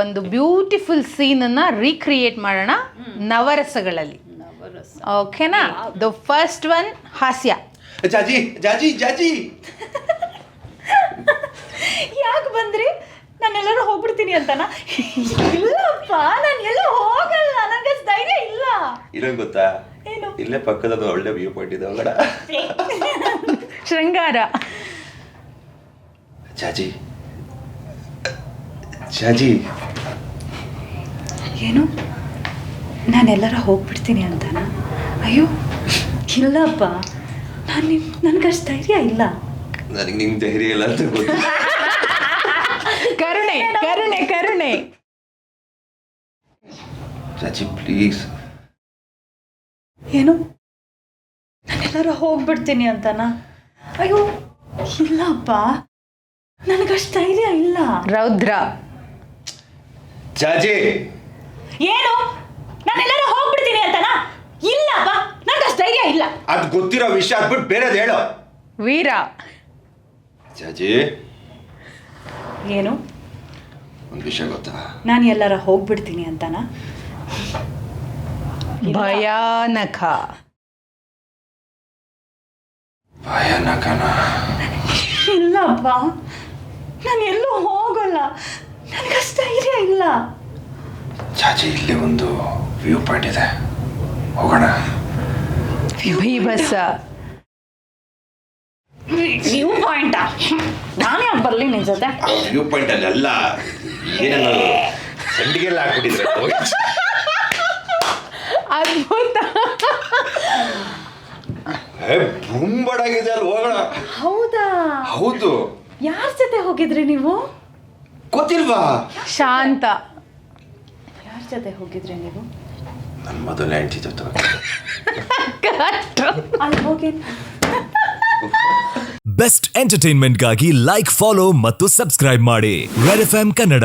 ಒಂದು beautiful ಸೀನನ್ನು recreate ಮಾಡೋಣ ನವರಸಗಳಲ್ಲಿ. ಓಕೆನಾ ದ ಫಸ್ಟ್ ಒನ್ ಹಾಸ್ಯ. ಜಾಜಿ ಜಾಜಿ ಜಾಜಿ. ಯಾಕೆ ಬಂದ್ರಿ? ನಾನೆಲ್ಲರೂ ಹೋಗ್ಬಿಡ್ತೀನಿ ಅಂತನಾ? ಇಲ್ಲಪ್ಪ ನಾನು ಎಲ್ಲ ಹೋಗಲ್ಲ. ನನಗೆ ಧೈರ್ಯ ಇಲ್ಲ. ಇರೋ ಗೊತ್ತಾ? ಏನು? ಇಲ್ಲೇ ಪಕ್ಕದ ಒಳ್ಳೆ ವ್ಯೂ ಪಾಯಿಂಟ್ ಇದೆ ಒಳಗಡೆ. ಶೃಂಗಾರ. ಜಾಜಿ. ಜಾಜಿ ಏನು? ನಾನೆಲ್ಲರ ಹೋಗ್ಬಿಡ್ತೀನಿ ಅಂತಾನ? ಅಯ್ಯೋ ಇಲ್ಲಪ್ಪ. ನಾನು ನಿಮ್ ನನಗಷ್ಟು ಧೈರ್ಯ ಇಲ್ಲ. ನನಗೆ ನಿಮ್ಮ ಧೈರ್ಯ ಇಲ್ಲ ಅಂತ ಗೊತ್ತು. ಕರುಣೆ ಕರುಣೆ ಕರುಣೆ. ಚಾಚಿ ಪ್ಲೀಸ್ ಏನು? ನಾನೆಲ್ಲರ ಹೋಗ್ಬಿಡ್ತೀನಿ ಅಂತಾನ? ಅಯ್ಯೋ ಇಲ್ಲಪ್ಪ. ನನಗಷ್ಟು ಧೈರ್ಯ ಇಲ್ಲ. ರೌದ್ರ. ಜಾಜಿ ಏನು? ನಾನೆಲ್ಲರ ಹೋಗ್ಬಿಡ್ತೀನಿ ಅಂತನ? ಇಲ್ಲಪ್ಪ ನನಗೆ ಧೈರ್ಯ ಇಲ್ಲ. ಅದ್ ಗೊತ್ತಿರೋ ವಿಷಯ ಅದ್ಬಿಟ್ಟು ಬೇರೆದ್ ಹೇಳು. ವೀರ. ಜಾಜಿ. ಏನು? ಒಂದು ವಿಷಯ ಗೊತ್ತಾ? ನಾನು ಎಲ್ಲರ ಹೋಗ್ಬಿಡ್ತೀನಿ ಅಂತನ? ಭಯಾನಕ. ಭಯಾನಕನ? ಇಲ್ಲಪ್ಪ ನಾನು ಎಲ್ಲೂ ಹೋಗಲ್ಲ. ಜಾಜಿ ಇಲ್ಲಿ ಒಂದು ವ್ಯೂ ಪಾಯಿಂಟ್ ಇದೆ. ಹೋಗೋಣ. ಭೀಭಸ ವ್ಯೂ ಪಾಯಿಂಟಾ? ನಾನೇ ಬರಲಿ ನಿನ್ ಜೊತೆ. ವ್ಯೂ ಪಾಯಿಂಟ್ ಅಲ್ಲಿ ಅಲ್ಲ ಏನೇನು ಸಂಡಿಗೆಲ್ಲ ಹಾಕ್ಬಿಟ್ಟಿದ್ರೆ ಅದ್ಭುತ. ಬುಂಬಡಾಗಿದೆ ಅಲ್ಲಿ ಹೋಗೋಣ. ಹೌದಾ? ಹೌದು. ಯಾರ ಜೊತೆ ಹೋಗಿದ್ರಿ ನೀವು? ಗೊತ್ತಿಲ್ವಾ? ಶಾಂತ. ಜೊತೆ ಹೋಗಿದ್ರಿ ನೀವು? ನನ್ನ ಮೊದಲ ಹೆಂಡತಿ ಜೊತೆ ಅಲ್ಲಿ ಹೋಗಿ. ಬೆಸ್ಟ್ ಎಂಟರ್ಟೈನ್ಮೆಂಟ್ಗಾಗಿ ಲೈಕ್ ಫಾಲೋ ಮತ್ತು ಸಬ್ಸ್ಕ್ರೈಬ್ ಮಾಡಿ. Red F Kannada